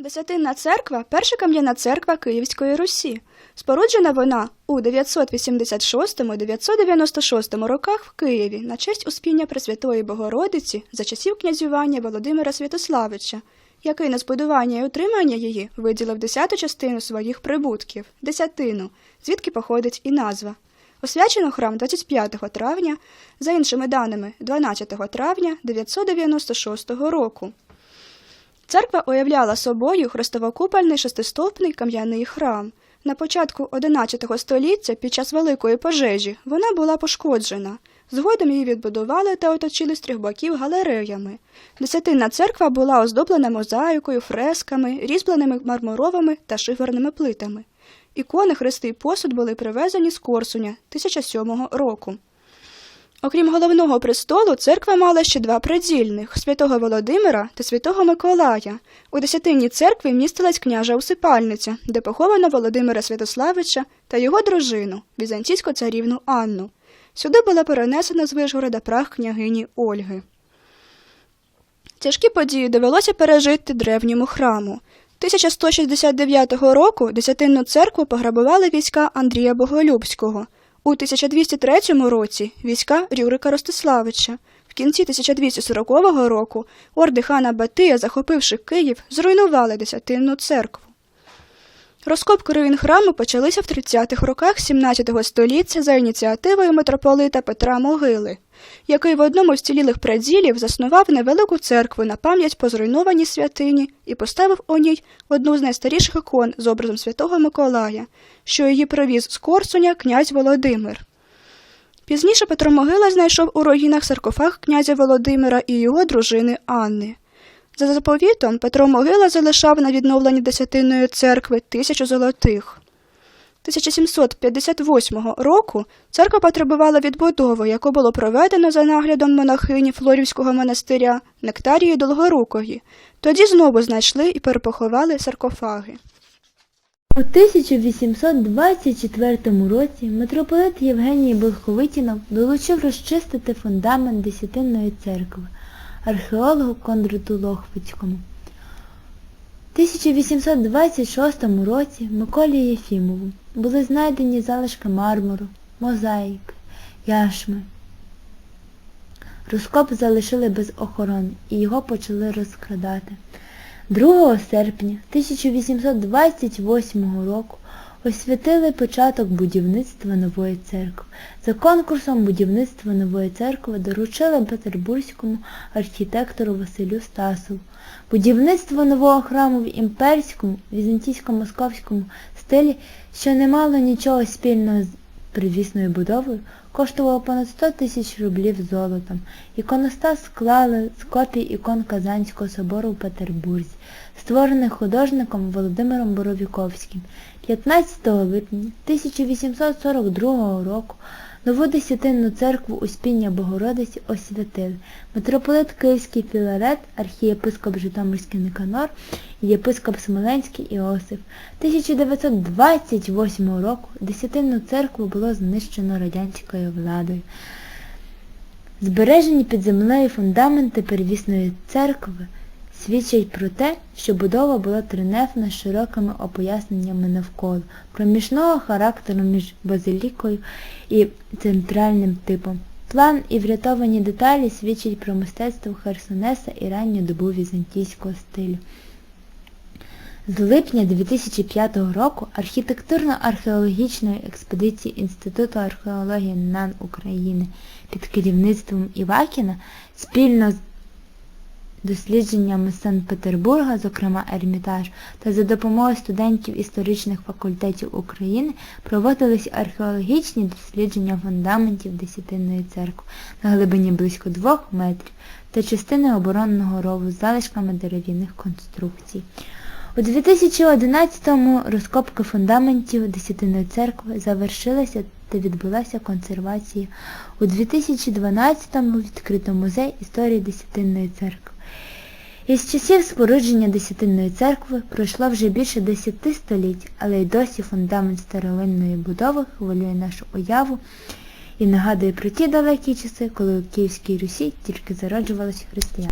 Десятинна церква перша кам'яна церква Київської Русі. Споруджена вона у 986-996 роках в Києві на честь успіння Пресвятої Богородиці за часів князювання Володимира Святославича, який на збудування і утримання її виділив десяту частину своїх прибутків десятину, звідки походить і назва. Освячено храм 25 травня, за іншими даними 12 травня 996 року. Церква уявляла собою хрестовокупольний шестистовпний кам'яний храм. На початку XI століття під час Великої пожежі вона була пошкоджена. Згодом її відбудували та оточили з трьох боків галереями. Десятинна церква була оздоблена мозаїкою, фресками, різьбленими мармуровими та шиферними плитами. Ікони, хрести і посуд були привезені з Корсуня 1007 року. Окрім головного престолу, церква мала ще два придільних святого Володимира та святого Миколая. У десятинній церкві містилась княжа усипальниця, де поховано Володимира Святославича та його дружину, візантійську царівну Анну. Сюди була перенесена з Вишгорода прах княгині Ольги. Тяжкі події довелося пережити древньому храму. 1169 року десятинну церкву пограбували війська Андрія Боголюбського. У 1203 році війська Рюрика Ростиславича. В кінці 1240 року орди хана Батия, захопивши Київ, зруйнували десятинну церкву. Розкопки руїн храму почалися в 30-х роках 17 століття за ініціативою митрополита Петра Могили, який в одному з цілілих преділів заснував невелику церкву на пам'ять по зруйнованій святині і поставив у ній одну з найстаріших ікон з образом святого Миколая, що її привіз з Корсуня князь Володимир. Пізніше Петро Могила знайшов у руїнах саркофаг князя Володимира і його дружини Анни. За заповітом Петро Могила залишав на відновленні десятинної церкви тисячу золотих. 1758 року церква потребувала відбудови, яку було проведено за наглядом монахині Флорівського монастиря Нектарії Долгорукої. Тоді знову знайшли і перепоховали саркофаги. У 1824 році митрополит Євгеній Болховитінов долучив розчистити фундамент Десятинної церкви археологу Кондрату Лохвицькому. У 1826 році Миколі Єфімову були знайдені залишки мармуру, мозаїки, яшми. Розкоп залишили без охорони і його почали розкрадати. 2 серпня 1828 року освятили початок будівництва нової церкви. За конкурсом будівництва нової церкви доручили петербурзькому архітектору Василю Стасову. Будівництво нового храму в імперському, візантійсько-московському стилі, що не мало нічого спільного з привісною будовою, коштувало понад 100 тисяч рублів золотом. Іконостас склали з копій ікон Казанського собору в Петербурзі, створених художником Володимиром Боровіковським. 15 липня 1842 року нову десятинну церкву Успіння Богородиці освятили. Митрополит Київський Філарет, архієпископ Житомирський Никанор і єпископ Смоленський Іосиф. 1928 року десятинну церкву було знищено радянською владою. Збережені під землею фундаменти первісної церкви свідчать про те, що будова була тринефна з широкими опоясненнями навколо, проміжного характеру між базилікою і центральним типом. План і врятовані деталі свідчать про мистецтво Херсонеса і ранню добу візантійського стилю. З липня 2005 року архітектурно-археологічної експедиції Інституту археології НАН України під керівництвом Івакіна спільно з дослідженнями Санкт-Петербурга, зокрема Ермітаж, та за допомогою студентів історичних факультетів України проводились археологічні дослідження фундаментів Десятинної церкви на глибині близько двох метрів та частини оборонного рову з залишками дерев'яних конструкцій. У 2011-му розкопки фундаментів Десятинної церкви завершилися та відбулася консервація. У 2012-му відкрито музей історії Десятинної церкви. Із часів спорудження Десятинної церкви пройшло вже більше 10 століть, але й досі фундамент старовинної будови хвилює нашу уяву і нагадує про ті далекі часи, коли у Київській Русі тільки зароджувалось християнство.